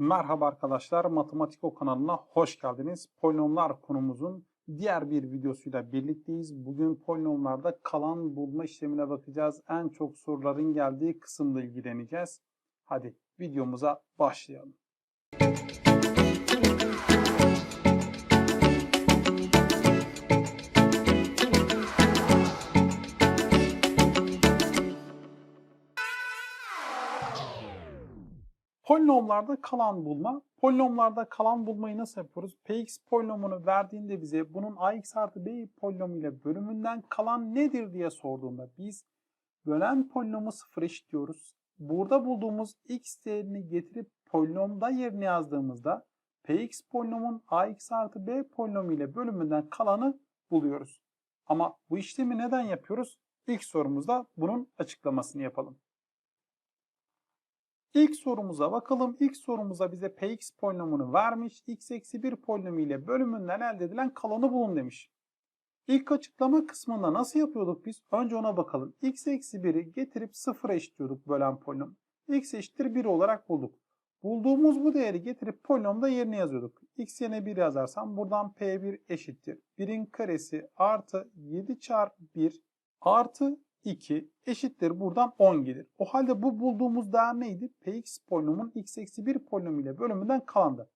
Merhaba arkadaşlar, Matematik O kanalına hoş geldiniz. Polinomlar konumuzun diğer bir videosuyla birlikteyiz. Bugün polinomlarda kalan bulma işlemine bakacağız. En çok soruların geldiği kısımla ilgileneceğiz. Hadi videomuza başlayalım. Polinomlarda kalan bulma. Polinomlarda kalan bulmayı nasıl yapıyoruz? Px polinomunu verdiğinde bize bunun ax artı b polinomu ile bölümünden kalan nedir diye sorduğunda biz bölen polinomu sıfır eşitliyoruz. Burada bulduğumuz x değerini getirip polinomda yerine yazdığımızda px polinomun ax artı b polinomu ile bölümünden kalanı buluyoruz. Ama bu işlemi neden yapıyoruz? İlk sorumuzda bunun açıklamasını yapalım. İlk sorumuza bakalım. İlk sorumuza bize px polinomunu vermiş. x eksi 1 polinomu ile bölümünden elde edilen kalanı bulun demiş. İlk açıklama kısmında nasıl yapıyorduk biz? Önce ona bakalım. x eksi 1'i getirip 0'a eşitliyorduk bölen polinom. x eşittir 1 olarak bulduk. Bulduğumuz bu değeri getirip polinomda yerine yazıyorduk. x yerine 1 yazarsam buradan p1 eşittir. 1'in karesi artı 7 çarpı 1 artı 2 eşittir buradan 10 gelir. O halde bu bulduğumuz değer neydi? Px polinomun x eksi 1 polinomu ile bölümünden kalandı.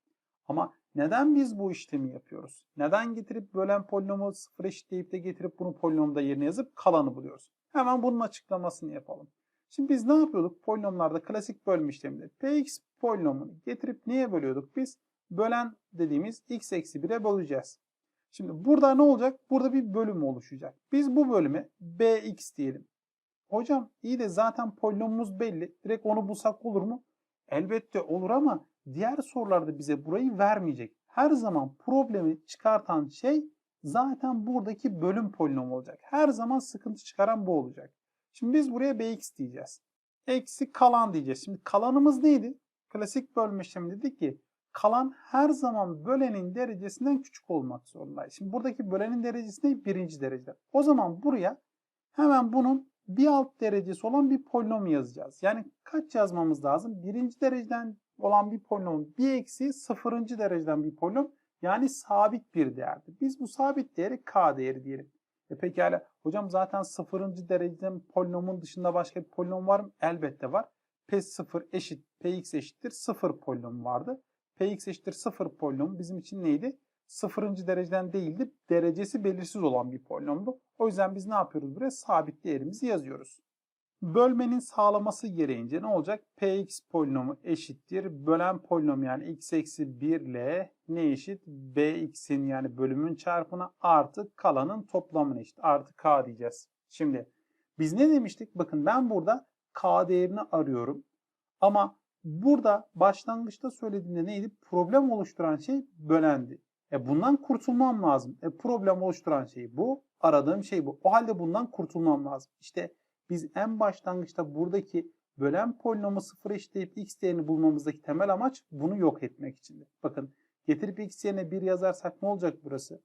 Ama neden biz bu işlemi yapıyoruz? Neden getirip bölen polinomu sıfır eşitleyip de getirip bunu polinomda yerine yazıp kalanı buluyoruz? Hemen bunun açıklamasını yapalım. Şimdi biz ne yapıyorduk? Polinomlarda klasik bölme işleminde px polinomunu getirip neye bölüyorduk biz? Bölen dediğimiz x eksi 1'e böleceğiz. Şimdi burada ne olacak? Burada bir bölüm oluşacak. Biz bu bölüme bx diyelim. Hocam iyi de zaten polinomumuz belli. Direkt onu bulsak olur mu? Elbette olur ama diğer sorularda bize burayı vermeyecek. Her zaman problemi çıkartan şey zaten buradaki bölüm polinomu olacak. Her zaman sıkıntı çıkaran bu olacak. Şimdi biz buraya bx diyeceğiz. Eksi kalan diyeceğiz. Şimdi kalanımız neydi? Klasik bölme işlemi dedik ki kalan her zaman bölenin derecesinden küçük olmak zorundaydı. Şimdi buradaki bölenin derecesi ne? Birinci derecede. O zaman buraya hemen bunun bir alt derecesi olan bir polinom yazacağız. Yani kaç yazmamız lazım? Birinci dereceden olan bir polinom bir eksi sıfırıncı dereceden bir polinom yani sabit bir değerdi. Biz bu sabit değeri k değeri diyelim. E pekala hocam zaten sıfırıncı dereceden polinomun dışında başka bir polinom var mı? Elbette var. P0 eşit Px eşittir 0 polinom vardı. Px eşittir 0 polinomu bizim için neydi? Sıfırıncı dereceden değildi. Derecesi belirsiz olan bir polinomdu. O yüzden biz ne yapıyoruz buraya? Sabit değerimizi yazıyoruz. Bölmenin sağlaması gereğince ne olacak? Px polinomu eşittir. Bölen polinom yani x eksi 1 ile ne eşit? Bx'in yani bölümün çarpımına artı kalanın toplamına eşit. Artı k diyeceğiz. Şimdi biz ne demiştik? Bakın ben burada k değerini arıyorum. Ama burada başlangıçta söylediğimde neydi? Problem oluşturan şey bölendi. E bundan kurtulmam lazım. E problem oluşturan şey bu. Aradığım şey bu. O halde bundan kurtulmam lazım. İşte biz en başlangıçta buradaki bölen polinomu sıfır eşitleyip x değerini bulmamızdaki temel amaç bunu yok etmek içindi. Bakın getirip x yerine 1 yazarsak ne olacak burası?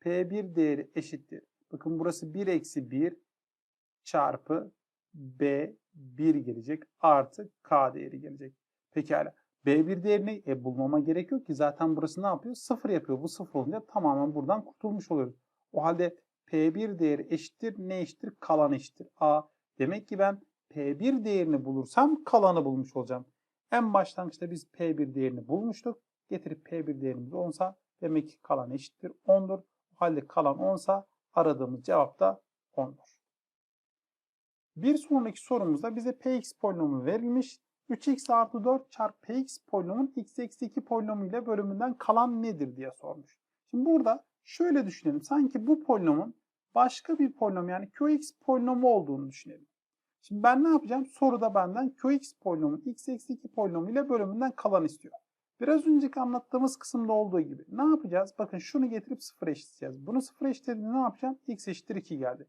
P1 değeri eşittir. Bakın burası 1 eksi 1 çarpı B 1 gelecek artı K değeri gelecek. Pekala. B1 değerini e, bulmama gerek yok ki zaten burası ne yapıyor? 0 yapıyor. Bu 0 olunca tamamen buradan kurtulmuş oluyoruz. O halde P1 değeri eşittir ne eşittir? Kalan eşittir. A. Demek ki ben P1 değerini bulursam kalanı bulmuş olacağım. En başlangıçta biz P1 değerini bulmuştuk. Getirip P1 değerimiz 10'sa demek ki kalan eşittir 10'dur. O halde kalan 10'sa aradığımız cevap da 10'dur. Bir sonraki sorumuzda bize Px polinomu verilmiş. 3x artı 4 çarpı px polinomun x eksi 2 polinomu ile bölümünden kalan nedir diye sormuş. Şimdi burada şöyle düşünelim. Sanki bu polinomun başka bir polinom yani qx polinomu olduğunu düşünelim. Şimdi ben ne yapacağım? Soruda benden qx polinomu x eksi 2 polinomu ile bölümünden kalan istiyor. Biraz önceki anlattığımız kısımda olduğu gibi. Ne yapacağız? Bakın şunu getirip 0 eşitleyeceğiz. Bunu 0 eşitlediğinde ne yapacağım? x eşittir 2 geldi.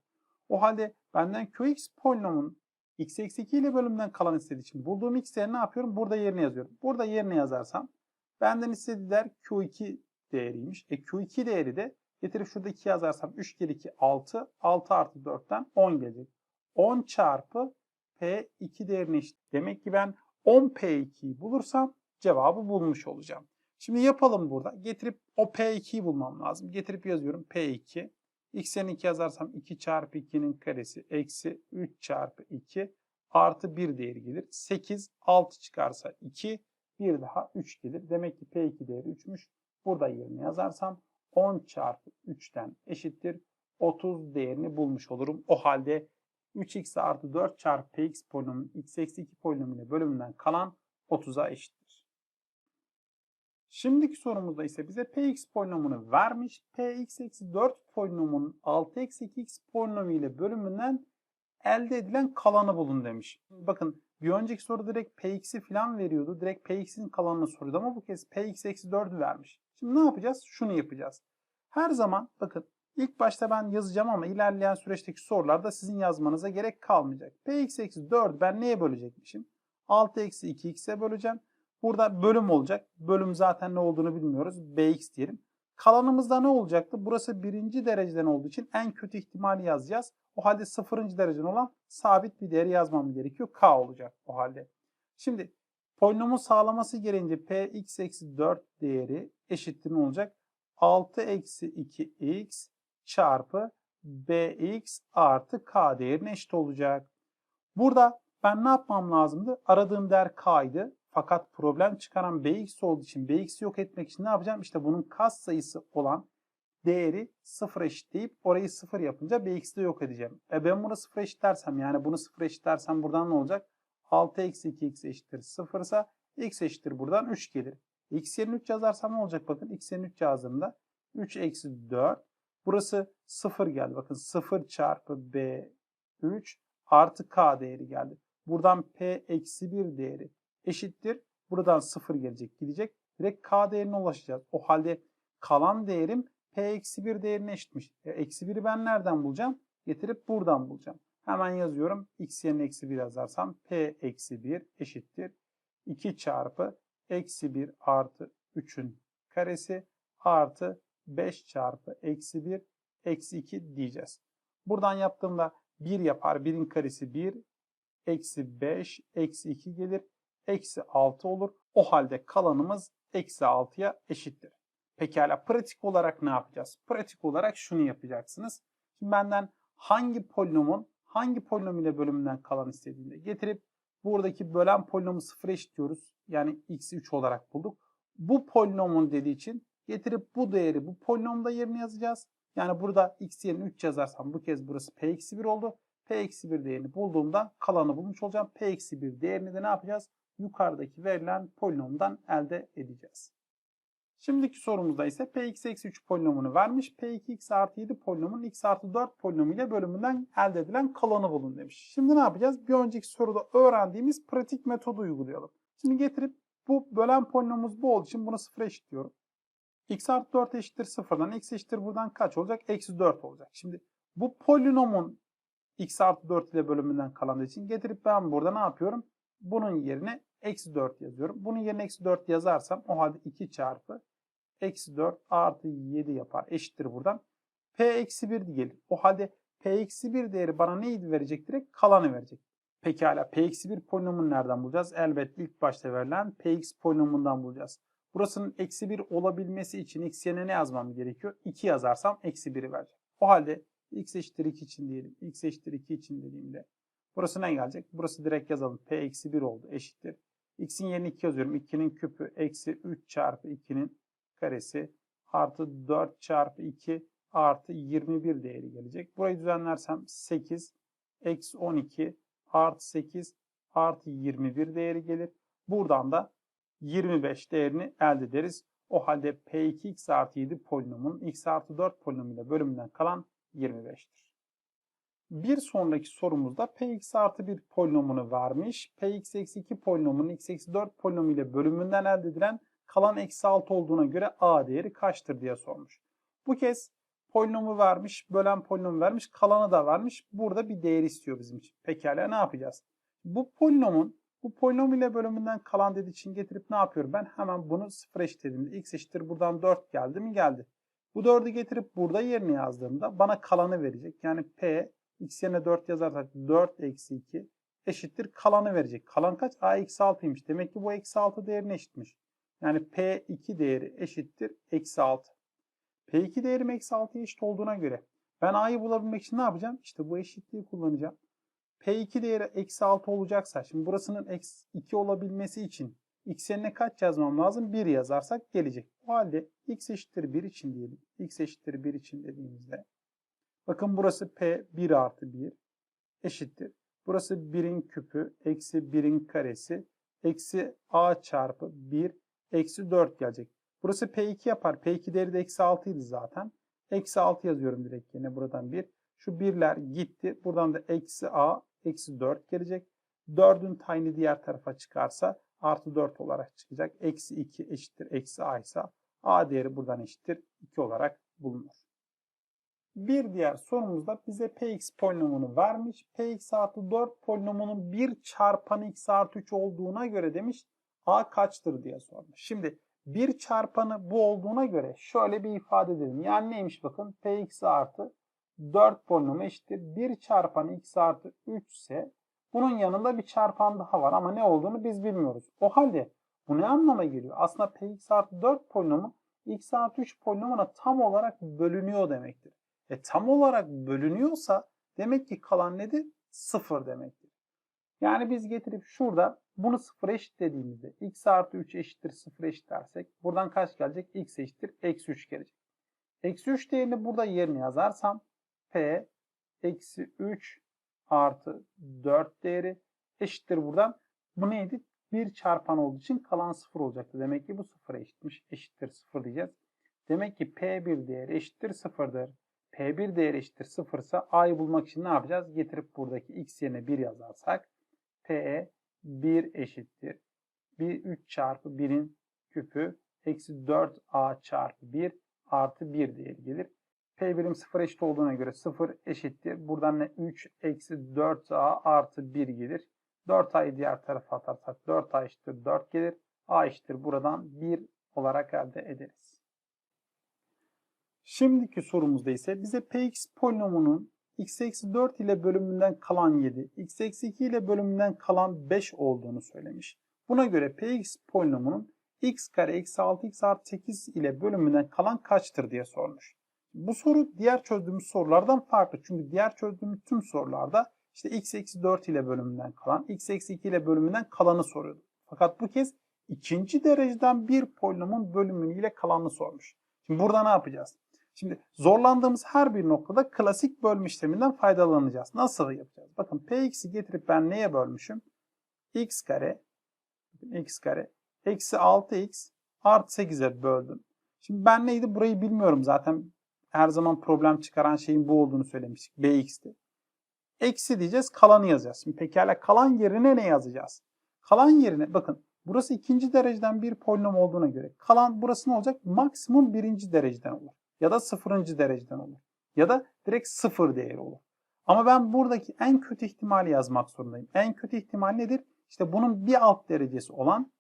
O halde benden qx polinomun x eksi 2 ile bölümden kalan istediği için bulduğum x değerini ne yapıyorum? Burada yerine yazıyorum. Burada yerine yazarsam benden istediği değer q2 değeriymiş. E q2 değeri de getirip şurada 2 yazarsam 3 kere 2 6. 6 artı 4'ten 10 gelecek. 10 çarpı p2 değerini eşit. Demek ki ben 10 p2'yi bulursam cevabı bulmuş olacağım. Şimdi yapalım burada. Getirip o P2'yi bulmam lazım. Getirip yazıyorum P2. X'den 2 yazarsam 2 çarpı 2'nin karesi eksi 3 çarpı 2 artı 1 değeri gelir. 8, 6 çıkarsa 2, bir daha 3 gelir. Demek ki P2 değeri 3'müş. Burada yerine yazarsam 10 çarpı 3'ten eşittir 30 değerini bulmuş olurum. O halde 3x artı 4 çarpı px polinomunun x eksi 2 polinomuyla bölümünden kalan 30'a eşittir. Şimdiki sorumuzda ise bize px polinomunu vermiş. px eksi 4 polinomunun 6 eksi 2x polinomu ile bölümünden elde edilen kalanı bulun demiş. Bakın bir önceki soru direkt px'i falan veriyordu. Direkt px'in kalanını soruyordu ama bu kez px eksi 4'ü vermiş. Şimdi ne yapacağız? Şunu yapacağız. Her zaman bakın ilk başta ben yazacağım ama ilerleyen süreçteki sorularda sizin yazmanıza gerek kalmayacak. px eksi 4 ben neye bölecekmişim? 6 eksi 2x'e böleceğim. Burada bölüm olacak. Bölüm zaten ne olduğunu bilmiyoruz. bx diyelim. Kalanımızda ne olacaktı? Burası birinci dereceden olduğu için en kötü ihtimali yazacağız. O halde sıfırıncı dereceden olan sabit bir değeri yazmam gerekiyor. K olacak o halde. Şimdi polinomun sağlaması gereğince px eksi 4 değeri eşittir ne olacak? 6 eksi 2x çarpı bx artı k değerine eşit olacak. Burada ben ne yapmam lazımdı? Aradığım değer k'ydı. Fakat problem çıkaran bx olduğu için bx'i yok etmek için ne yapacağım? İşte bunun kas sayısı olan değeri sıfır eşitleyip orayı sıfır yapınca bx'i de yok edeceğim. E ben bunu sıfır eşitlersem yani bunu sıfır eşitlersem buradan ne olacak? 6 eksi 2x eşittir 0 ise x eşittir buradan 3 gelir. x yerine 3 yazarsam ne olacak bakın x yerine 3 yazdığımda 3 eksi 4 burası 0 geldi. Bakın 0 çarpı b 3 artı k değeri geldi. Buradan p eksi 1 değeri eşittir. Buradan 0 gelecek gidecek. Direkt k değerine ulaşacağız. O halde kalan değerim p eksi 1 değerine eşitmiş. E, eksi 1'i ben nereden bulacağım? Getirip buradan bulacağım. Hemen yazıyorum. x yerine eksi 1 yazarsam p eksi 1 eşittir. 2 çarpı eksi 1 artı 3'ün karesi artı 5 çarpı eksi 1 eksi 2 diyeceğiz. Buradan yaptığımda 1 yapar. 1'in karesi 1 eksi 5 eksi 2 gelir. Eksi 6 olur. O halde kalanımız eksi 6'ya eşittir. Pekala pratik olarak ne yapacağız? Pratik olarak şunu yapacaksınız. Şimdi benden hangi polinomun hangi polinom ile bölümünden kalan istediğinde getirip buradaki bölen polinomu sıfır eşitliyoruz. Yani x'i 3 olarak bulduk. Bu polinomun dediği için getirip bu değeri bu polinomda yerine yazacağız. Yani burada x yerine 3 yazarsam bu kez burası p eksi 1 oldu. p eksi 1 değerini bulduğumda kalanı bulmuş olacağım. p eksi 1 değerini de ne yapacağız? Yukarıdaki verilen polinomdan elde edeceğiz. Şimdiki sorumuzda ise px eksi 3 polinomunu vermiş. p2x artı 7 polinomun x artı 4 polinomu ile bölümünden elde edilen kalanı bulun demiş. Şimdi ne yapacağız? Bir önceki soruda öğrendiğimiz pratik metodu uygulayalım. Şimdi getirip bu bölen polinomumuz bu olduğu için bunu sıfıra eşitliyorum. x artı 4 eşittir sıfırdan. x eşittir buradan kaç olacak? Eksi 4 olacak. Şimdi bu polinomun x artı 4 ile bölümünden kalan için getirip ben burada ne yapıyorum? Bunun yerine eksi 4 yazıyorum. Bunun yerine eksi 4 yazarsam o halde 2 çarpı eksi 4 artı 7 yapar. Eşittir buradan. P eksi 1 gelir. O halde P eksi 1 değeri bana neydi verecek direkt? Kalanı verecek. Pekala P eksi 1 polinomunu nereden bulacağız? Elbette ilk başta verilen Px polinomundan bulacağız. Burasının eksi 1 olabilmesi için x yerine ne yazmam gerekiyor? 2 yazarsam eksi 1'i verecek. O halde x eşittir 2 için diyelim. x eşittir 2 için dediğimde burası ne gelecek? Burası direkt yazalım. P eksi 1 oldu. Eşittir. X'in yerine 2 yazıyorum. 2'nin küpü eksi 3 çarpı 2'nin karesi artı 4 çarpı 2 artı 21 değeri gelecek. Burayı düzenlersem 8 eksi 12 artı 8 artı 21 değeri gelir. Buradan da 25 değerini elde ederiz. O halde P2x artı 7 polinomun x artı 4 polinomuyla bölümünden kalan 25'tir. Bir sonraki sorumuzda Px artı 1 polinomunu vermiş. Px eksi 2 polinomunun x eksi 4 polinomu ile bölümünden elde edilen kalan eksi 6 olduğuna göre a değeri kaçtır diye sormuş. Bu kez polinomu vermiş, bölen polinomu vermiş, kalanı da vermiş. Burada bir değer istiyor bizim için. Pekala ne yapacağız? Bu polinomun bu polinom ile bölümünden kalan dediği için getirip ne yapıyorum? Ben hemen bunu sıfır eşitlediğimde x eşittir buradan 4 geldi mi? Geldi. Bu 4'ü getirip burada yerine yazdığımda bana kalanı verecek. Yani p x yerine 4 yazarsak 4 eksi 2 eşittir kalanı verecek. Kalan kaç? a eksi 6'ymış. Demek ki bu eksi 6 değerine eşitmiş. Yani P2 değeri eşittir eksi 6. P2 değerim eksi 6'ya eşit olduğuna göre ben A'yı bulabilmek için ne yapacağım? İşte bu eşitliği kullanacağım. P2 değeri eksi 6 olacaksa şimdi burasının eksi 2 olabilmesi için x yerine kaç yazmam lazım? 1 yazarsak gelecek. O halde x eşittir 1 için diyelim. x eşittir 1 için dediğimizde bakın burası P 1 artı 1 eşittir. Burası 1'in küpü eksi 1'in karesi eksi a çarpı 1 eksi 4 gelecek. Burası P2 yapar. P2 değeri de eksi 6 idi zaten. Eksi 6 yazıyorum direkt yine buradan 1. Şu birler gitti. Buradan da eksi a eksi 4 gelecek. 4'ün tayini diğer tarafa çıkarsa artı 4 olarak çıkacak. Eksi 2 eşittir eksi a ise a değeri buradan eşittir 2 olarak bulunur. Bir diğer sorumuzda bize px polinomunu vermiş. px artı 4 polinomunun 1 çarpanı x artı 3 olduğuna göre demiş a kaçtır diye sormuş. Şimdi 1 çarpanı bu olduğuna göre şöyle bir ifade edelim. Yani neymiş bakın px artı 4 polinomu eşittir 1 çarpanı x artı 3 ise bunun yanında bir çarpan daha var ama ne olduğunu biz bilmiyoruz. O halde bu ne anlama geliyor? Aslında px artı 4 polinomu x artı 3 polinomuna tam olarak bölünüyor demektir. E tam olarak bölünüyorsa demek ki kalan nedir? Sıfır demektir. Yani biz getirip şurada bunu sıfır eşitlediğimizde x artı 3 eşittir sıfır eşitlersek buradan kaç gelecek? x eşittir eksi 3 gelecek. Eksi 3 değerini burada yerine yazarsam p eksi 3 artı 4 değeri eşittir buradan. Bu neydi? 1 çarpan olduğu için kalan 0 olacaktı. Demek ki bu 0'a eşitmiş. Eşittir 0 diyeceğiz. Demek ki P1 değeri eşittir 0'dır. P1 değeri eşittir 0 ise A'yı bulmak için ne yapacağız? Getirip buradaki X yerine 1 yazarsak P 1 eşittir. 1 3 çarpı 1'in küpü eksi 4A çarpı 1 artı 1 değeri gelir. P birim 0 eşit olduğuna göre 0 eşittir. Buradan ne 3 eksi 4A artı 1 gelir. 4A'yı diğer tarafa atarsak 4A eşittir 4 gelir. A eşittir buradan 1 olarak elde ederiz. Şimdiki sorumuzda ise bize px polinomunun x eksi 4 ile bölümünden kalan 7, x eksi 2 ile bölümünden kalan 5 olduğunu söylemiş. Buna göre px polinomunun x kare eksi 6x artı 8 ile bölümünden kalan kaçtır diye sormuş. Bu soru diğer çözdüğümüz sorulardan farklı. Çünkü diğer çözdüğümüz tüm sorularda işte x eksi 4 ile bölümünden kalan, x eksi 2 ile bölümünden kalanı soruyordu. Fakat bu kez ikinci dereceden bir polinomun bölümünü ile kalanını sormuş. Şimdi burada ne yapacağız? Şimdi zorlandığımız her bir noktada klasik bölme işleminden faydalanacağız. Nasıl yapacağız? Bakın px'i getirip ben neye bölmüşüm? x kare x kare eksi 6x artı 8'e böldüm. Şimdi ben neydi? Burayı bilmiyorum zaten. Her zaman problem çıkaran şeyin bu olduğunu söylemiştik. bx'ti. Eksi diyeceğiz. Kalanı yazacağız. Şimdi pekala kalan yerine ne yazacağız? Kalan yerine bakın burası ikinci dereceden bir polinom olduğuna göre kalan burası ne olacak? Maksimum birinci dereceden olur ya da sıfırıncı dereceden olur. Ya da direkt sıfır değeri olur. Ama ben buradaki en kötü ihtimali yazmak zorundayım. En kötü ihtimal nedir? İşte bunun bir alt derecesi olan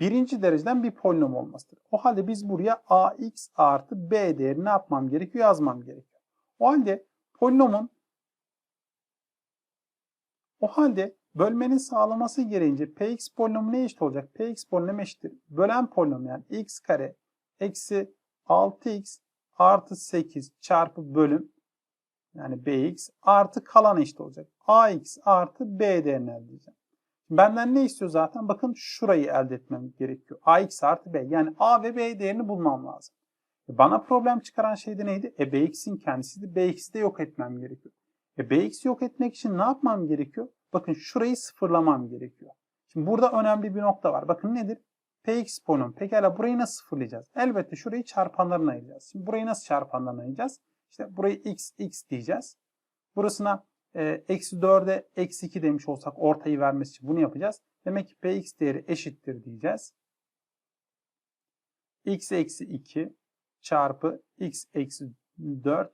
birinci dereceden bir polinom olmasıdır. O halde biz buraya ax artı b değerini ne yapmam gerekiyor? Yazmam gerekiyor. O halde polinomun o halde bölmenin sağlaması gereğince px polinomu ne eşit olacak? px polinomu eşittir. Bölen polinom yani x kare eksi 6x artı 8 çarpı bölüm yani bx artı kalan eşit olacak. ax artı b değerini elde edeceğim. Benden ne istiyor zaten? Bakın şurayı elde etmem gerekiyor. ax artı b. Yani a ve b değerini bulmam lazım. E, bana problem çıkaran şey de neydi? E bx'in kendisiydi. bx'i de yok etmem gerekiyor. E bx'i yok etmek için ne yapmam gerekiyor? Bakın şurayı sıfırlamam gerekiyor. Şimdi burada önemli bir nokta var. Bakın nedir? Px polinom. Pekala burayı nasıl sıfırlayacağız? Elbette şurayı çarpanlarına ayıracağız. Şimdi burayı nasıl çarpanlarına ayıracağız? İşte burayı x, x diyeceğiz. Burasına e, eksi 4'e eksi 2 demiş olsak ortayı vermesi için bunu yapacağız. Demek ki px değeri eşittir diyeceğiz. x eksi 2 çarpı x eksi 4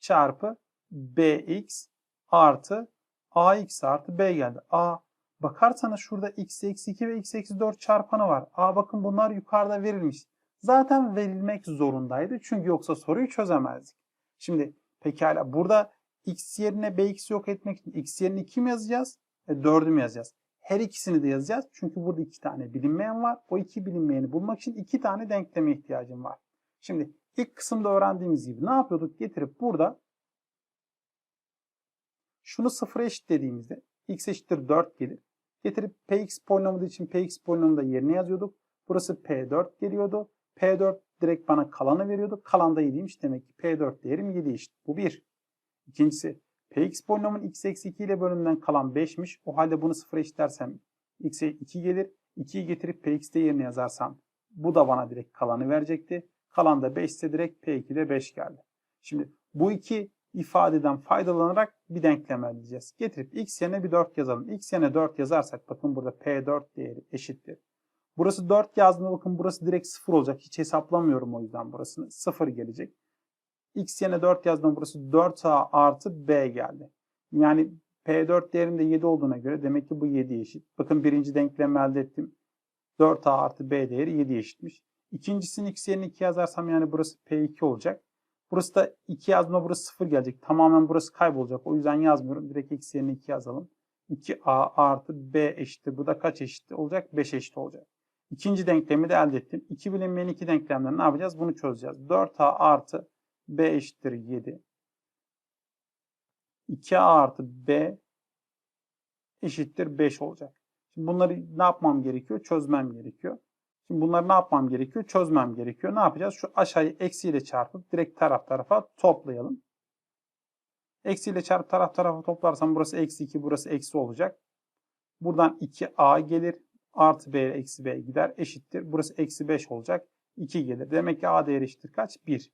çarpı bx artı ax artı b geldi. a Bakarsanız şurada x eksi 2 ve x eksi 4 çarpanı var. Aa bakın bunlar yukarıda verilmiş. Zaten verilmek zorundaydı. Çünkü yoksa soruyu çözemezdik. Şimdi pekala burada x yerine bx yok etmek için x yerine 2 mi yazacağız? E, 4'ü mü yazacağız? Her ikisini de yazacağız. Çünkü burada iki tane bilinmeyen var. O iki bilinmeyeni bulmak için iki tane denkleme ihtiyacım var. Şimdi ilk kısımda öğrendiğimiz gibi ne yapıyorduk? Getirip burada şunu sıfıra eşitlediğimizde x eşittir 4 gelir. Getirip px polinomu için px polinomu da yerine yazıyorduk. Burası p4 geliyordu. P4 direkt bana kalanı veriyordu. Kalan da 7'ymiş. Demek ki P4 değerim 7 eşit. Bu 1. İkincisi Px polinomun x eksi 2 ile bölümünden kalan 5'miş. O halde bunu sıfıra eşitlersem x'e 2 gelir. 2'yi getirip Px'de yerine yazarsam bu da bana direkt kalanı verecekti. Kalan da 5 ise direkt P2'de 5 geldi. Şimdi bu iki ifadeden faydalanarak bir denklem elde edeceğiz. Getirip x yerine bir 4 yazalım. x yerine 4 yazarsak bakın burada P4 değeri eşittir. Burası 4 yazdığında bakın burası direkt 0 olacak. Hiç hesaplamıyorum o yüzden burasını. 0 gelecek. X yerine 4 yazdığında burası 4A artı B geldi. Yani P4 değerinde 7 olduğuna göre demek ki bu 7 eşit. Bakın birinci denklemi elde ettim. 4A artı B değeri 7 eşitmiş. İkincisini X yerine 2 yazarsam yani burası P2 olacak. Burası da 2 yazdığımda burası 0 gelecek. Tamamen burası kaybolacak. O yüzden yazmıyorum. Direkt X yerine 2 yazalım. 2A artı B eşittir. Bu da kaç eşit olacak? 5 eşit olacak. İkinci denklemi de elde ettim. İki bilinmeyen iki denklemden ne yapacağız? Bunu çözeceğiz. 4a artı b eşittir 7. 2a artı b eşittir 5 olacak. Şimdi bunları ne yapmam gerekiyor? Çözmem gerekiyor. Şimdi bunları ne yapmam gerekiyor? Çözmem gerekiyor. Ne yapacağız? Şu aşağıyı eksiyle çarpıp direkt taraf tarafa toplayalım. Eksiyle çarpıp taraf tarafa toplarsam burası eksi 2, burası eksi olacak. Buradan 2a gelir artı b eksi b gider eşittir. Burası eksi 5 olacak. 2 gelir. Demek ki a değeri eşittir kaç? 1.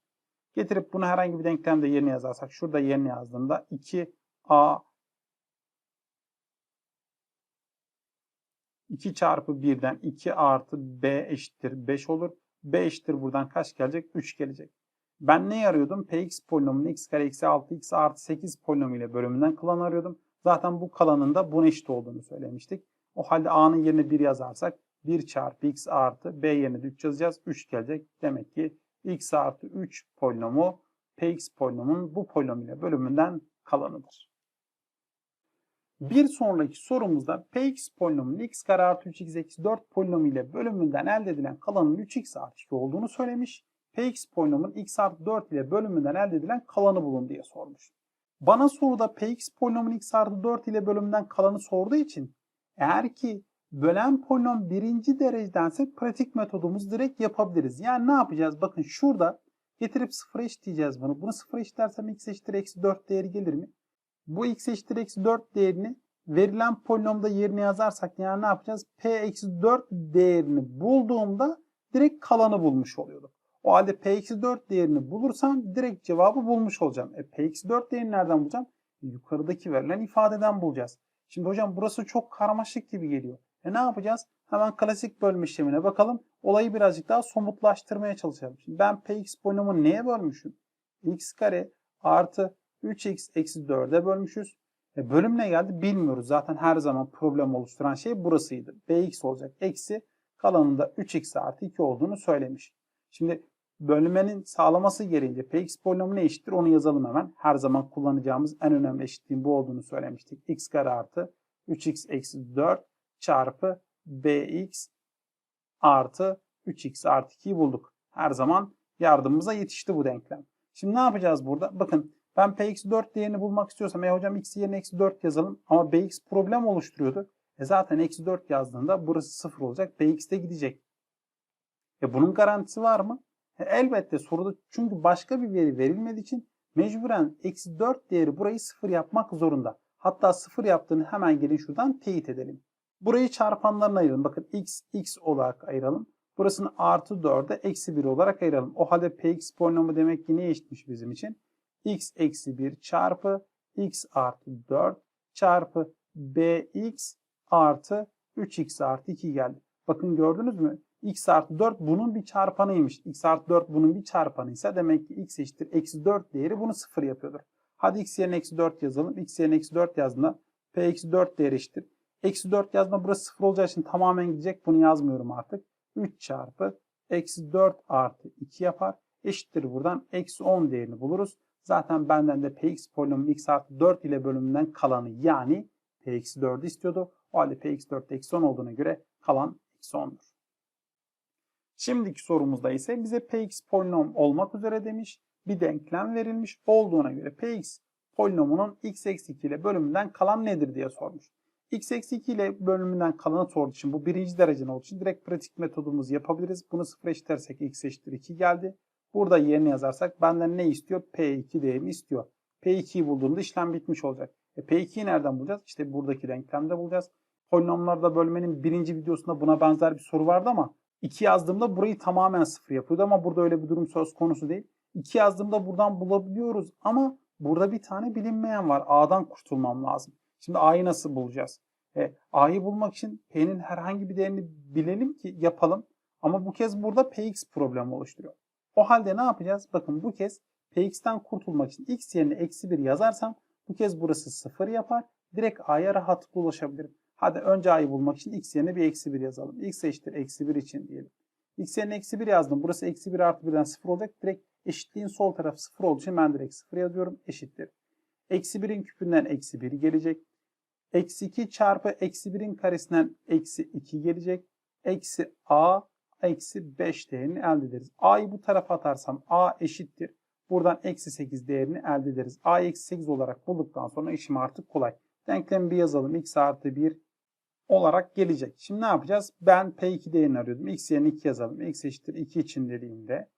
Getirip bunu herhangi bir denklemde yerine yazarsak şurada yerine yazdığımda 2a 2 çarpı 1'den 2 artı b eşittir 5 olur. b eşittir buradan kaç gelecek? 3 gelecek. Ben ne arıyordum? px polinomunu x kare eksi 6x artı 8 polinomu ile bölümünden kalan arıyordum. Zaten bu kalanın da buna eşit olduğunu söylemiştik. O halde a'nın yerine 1 yazarsak 1 çarpı x artı b yerine de 3 yazacağız. 3 gelecek. Demek ki x artı 3 polinomu px polinomunun bu polinom ile bölümünden kalanıdır. Bir sonraki sorumuzda px polinomunun x kare artı 3x eksi 4 polinomu ile bölümünden elde edilen kalanın 3x artı 2 olduğunu söylemiş. px polinomunun x artı 4 ile bölümünden elde edilen kalanı bulun diye sormuş. Bana soruda px polinomunun x artı 4 ile bölümünden kalanı sorduğu için eğer ki bölen polinom birinci derecedense pratik metodumuzu direkt yapabiliriz. Yani ne yapacağız? Bakın şurada getirip sıfıra eşitleyeceğiz bunu. Bunu sıfıra eşitlersem x eşittir eksi 4 değeri gelir mi? Bu x eşittir eksi 4 değerini verilen polinomda yerine yazarsak yani ne yapacağız? p eksi 4 değerini bulduğumda direkt kalanı bulmuş oluyorduk. O halde p eksi 4 değerini bulursam direkt cevabı bulmuş olacağım. E p eksi 4 değerini nereden bulacağım? Yukarıdaki verilen ifadeden bulacağız. Şimdi hocam burası çok karmaşık gibi geliyor. E ne yapacağız? Hemen klasik bölme işlemine bakalım. Olayı birazcık daha somutlaştırmaya çalışalım. Şimdi ben px polinomu neye bölmüşüm? x kare artı 3x eksi 4'e bölmüşüz. E bölüm ne geldi bilmiyoruz. Zaten her zaman problem oluşturan şey burasıydı. bx olacak. Eksi kalanında 3x artı 2 olduğunu söylemiş. Şimdi bölmenin sağlaması gereğince px polinomu ne eşittir onu yazalım hemen. Her zaman kullanacağımız en önemli eşitliğin bu olduğunu söylemiştik. x kare artı 3x eksi 4 çarpı bx artı 3x artı 2'yi bulduk. Her zaman yardımımıza yetişti bu denklem. Şimdi ne yapacağız burada? Bakın ben px4 değerini bulmak istiyorsam e hocam x yerine eksi 4 yazalım ama bx problem oluşturuyordu. E zaten eksi 4 yazdığında burası 0 olacak. bx de gidecek. E bunun garantisi var mı? E elbette soruda çünkü başka bir veri verilmediği için mecburen eksi 4 değeri burayı 0 yapmak zorunda. Hatta 0 yaptığını hemen gelin şuradan teyit edelim. Burayı çarpanlarına ayıralım. Bakın x, x olarak ayıralım. Burasını artı 4'e eksi 1 olarak ayıralım. O halde px polinomu demek ki neye eşitmiş bizim için? X eksi 1 çarpı x artı 4 çarpı bx artı 3x artı 2 geldi. Bakın gördünüz mü? x artı 4 bunun bir çarpanıymış. x artı 4 bunun bir çarpanıysa demek ki x eşittir eksi 4 değeri bunu 0 yapıyordur. Hadi x yerine eksi 4 yazalım. x yerine eksi 4 yazdığında p eksi 4 değeri eşittir. Eksi 4 yazma burası 0 olacağı için tamamen gidecek. Bunu yazmıyorum artık. 3 çarpı eksi 4 artı 2 yapar. Eşittir buradan eksi 10 değerini buluruz. Zaten benden de px polinomun x artı 4 ile bölümünden kalanı yani p eksi 4'ü istiyordu. O halde px4'te eksi 10 olduğuna göre kalan eksi 10'dur. Şimdiki sorumuzda ise bize px polinom olmak üzere demiş. Bir denklem verilmiş olduğuna göre px polinomunun x eksi 2 ile bölümünden kalan nedir diye sormuş. x eksi 2 ile bölümünden kalanı sorduğu için bu birinci derecen olduğu için direkt pratik metodumuzu yapabiliriz. Bunu sıfır eşitlersek x eşittir 2 geldi. Burada yerine yazarsak benden ne istiyor? P2 değerini istiyor. P2'yi bulduğumda işlem bitmiş olacak. E P2'yi nereden bulacağız? İşte buradaki denklemde bulacağız. Polinomlarda bölmenin birinci videosunda buna benzer bir soru vardı ama 2 yazdığımda burayı tamamen sıfır yapıyordu ama burada öyle bir durum söz konusu değil. 2 yazdığımda buradan bulabiliyoruz ama burada bir tane bilinmeyen var. A'dan kurtulmam lazım. Şimdi A'yı nasıl bulacağız? E, A'yı bulmak için P'nin herhangi bir değerini bilelim ki yapalım. Ama bu kez burada Px problemi oluşturuyor. O halde ne yapacağız? Bakın bu kez Px'ten kurtulmak için x yerine eksi 1 yazarsam bu kez burası 0 yapar. Direkt A'ya rahatlıkla ulaşabilirim. Hadi önce A'yı bulmak için x yerine bir eksi 1 yazalım. x eşittir eksi 1 için diyelim. x yerine eksi 1 yazdım. Burası eksi 1 artı 1'den 0 olacak. Direkt eşitliğin sol tarafı 0 olduğu için ben direkt 0 yazıyorum. Eşittir. Eksi 1'in küpünden eksi 1 gelecek. Eksi 2 çarpı eksi 1'in karesinden eksi 2 gelecek. Eksi a eksi 5 değerini elde ederiz. A'yı bu tarafa atarsam a eşittir. Buradan eksi 8 değerini elde ederiz. a eksi 8 olarak bulduktan sonra işim artık kolay. Denklemi bir yazalım. x artı 1 olarak gelecek. Şimdi ne yapacağız? Ben P2 değerini arıyordum. X yerine 2 yazalım. X eşittir 2 için dediğimde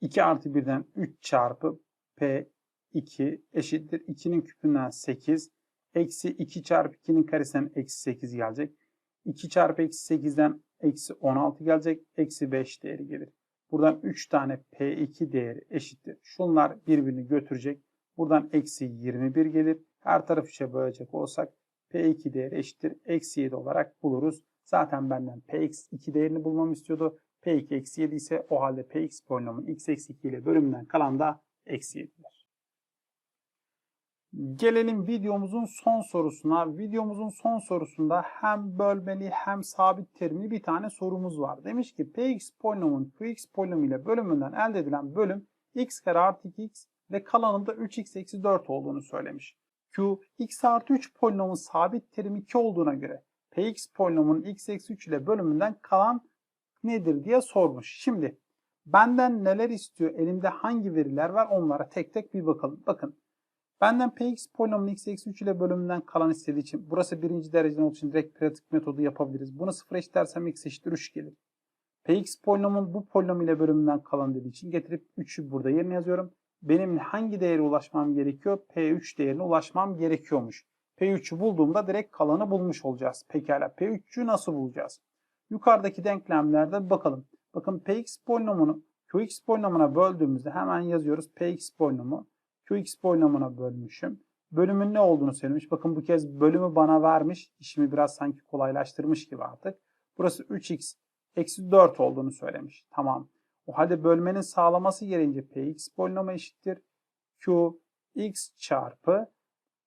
2 artı 1'den 3 çarpı P2 eşittir 2'nin küpünden 8. Eksi 2 çarpı 2'nin karesinden eksi 8 gelecek. 2 çarpı eksi 8'den eksi 16 gelecek. Eksi 5 değeri gelir. Buradan 3 tane P2 değeri eşittir. Şunlar birbirini götürecek. Buradan eksi 21 gelir. Her tarafı 3'e bölecek olsak P2 değeri eşittir. Eksi 7 olarak buluruz. Zaten benden Px2 değerini bulmamı istiyordu. P2 eksi 7 ise o halde Px polinomun x eksi 2 ile bölümünden kalan da eksi 7'dir. Gelelim videomuzun son sorusuna. Videomuzun son sorusunda hem bölmeli hem sabit terimli bir tane sorumuz var. Demiş ki Px polinomun Qx polinomu ile bölümünden elde edilen bölüm x kare artı 2x ve kalanında 3x eksi 4 olduğunu söylemiş. Q, x artı 3 polinomun sabit terim 2 olduğuna göre Px polinomunun x eksi 3 ile bölümünden kalan nedir diye sormuş. Şimdi benden neler istiyor, elimde hangi veriler var onlara tek tek bir bakalım. Bakın benden Px polinomunun x eksi 3 ile bölümünden kalan istediği için burası birinci dereceden olduğu için direkt pratik metodu yapabiliriz. Bunu sıfır eşitlersem x eşittir 3 gelir. Px polinomun bu polinom ile bölümünden kalan dediği için getirip 3'ü burada yerine yazıyorum benim hangi değere ulaşmam gerekiyor? P3 değerine ulaşmam gerekiyormuş. P3'ü bulduğumda direkt kalanı bulmuş olacağız. Pekala P3'ü nasıl bulacağız? Yukarıdaki denklemlerde bakalım. Bakın Px polinomunu Qx polinomuna böldüğümüzde hemen yazıyoruz. Px polinomu Qx polinomuna bölmüşüm. Bölümün ne olduğunu söylemiş. Bakın bu kez bölümü bana vermiş. İşimi biraz sanki kolaylaştırmış gibi artık. Burası 3x eksi 4 olduğunu söylemiş. Tamam. O halde bölmenin sağlaması gereğince px polinomu eşittir. q x çarpı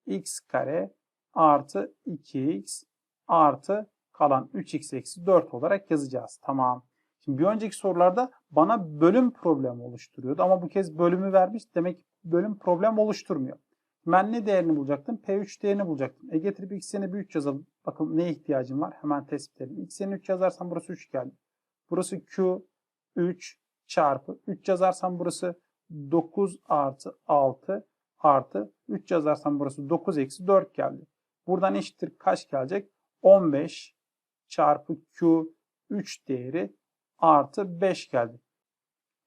x kare artı 2x artı kalan 3x eksi 4 olarak yazacağız. Tamam. Şimdi bir önceki sorularda bana bölüm problemi oluşturuyordu ama bu kez bölümü vermiş. Demek bölüm problem oluşturmuyor. Ben ne değerini bulacaktım? P3 değerini bulacaktım. E getirip x yerine bir 3 yazalım. Bakın neye ihtiyacım var? Hemen tespit edelim. x yerine 3 yazarsam burası 3 geldi. Burası q 3 çarpı 3 yazarsam burası 9 artı 6 artı 3 yazarsam burası 9 eksi 4 geldi. Buradan eşittir kaç gelecek? 15 çarpı Q 3 değeri artı 5 geldi.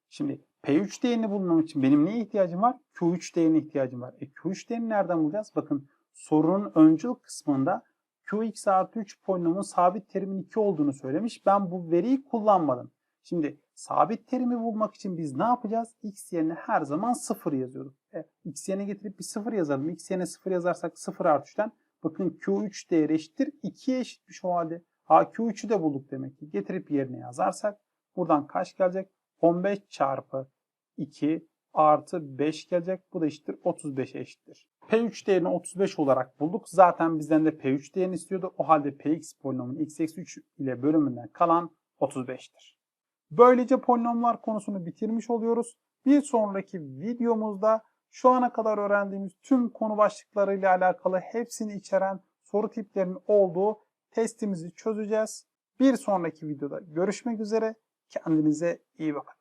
Şimdi P3 değerini bulmam için benim neye ihtiyacım var? Q3 değerine ihtiyacım var. E Q3 değerini nereden bulacağız? Bakın sorunun öncül kısmında Qx artı 3 polinomun sabit terimin 2 olduğunu söylemiş. Ben bu veriyi kullanmadım. Şimdi sabit terimi bulmak için biz ne yapacağız? X yerine her zaman 0 yazıyorduk. E, X yerine getirip bir 0 yazalım. X yerine 0 yazarsak 0 artı 3'ten bakın Q3 değeri eşittir. 2'ye eşitmiş o halde. A Q3'ü de bulduk demek ki. Getirip yerine yazarsak buradan kaç gelecek? 15 çarpı 2 artı 5 gelecek. Bu da eşittir 35'e eşittir. P3 değerini 35 olarak bulduk. Zaten bizden de P3 değerini istiyordu. O halde Px polinomun x eksi 3 ile bölümünden kalan 35'tir. Böylece polinomlar konusunu bitirmiş oluyoruz. Bir sonraki videomuzda şu ana kadar öğrendiğimiz tüm konu başlıklarıyla alakalı hepsini içeren soru tiplerinin olduğu testimizi çözeceğiz. Bir sonraki videoda görüşmek üzere. Kendinize iyi bakın.